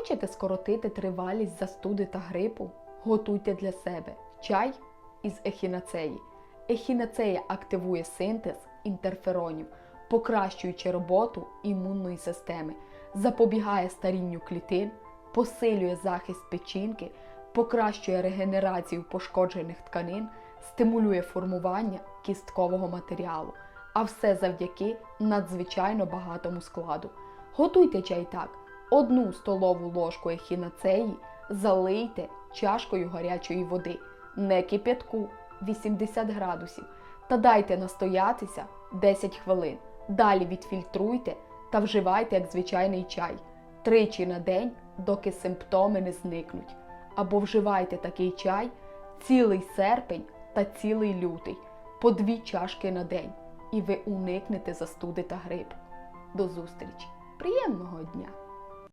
Хочете скоротити тривалість застуди та грипу? Готуйте для себе чай із ехінацеї. Ехінацея активує синтез інтерферонів, покращуючи роботу імунної системи, запобігає старінню клітин, посилює захист печінки, покращує регенерацію пошкоджених тканин, стимулює формування кісткового матеріалу, а все завдяки надзвичайно багатому складу. Готуйте чай так: одну столову ложку ехінацеї залийте чашкою гарячої води, не кип'ятку 80 градусів, та дайте настоятися 10 хвилин. Далі відфільтруйте та вживайте як звичайний чай тричі на день, доки симптоми не зникнуть. Або вживайте такий чай цілий серпень та цілий лютий, по дві чашки на день, і ви уникнете застуди та грип. До зустрічі! Приємного дня!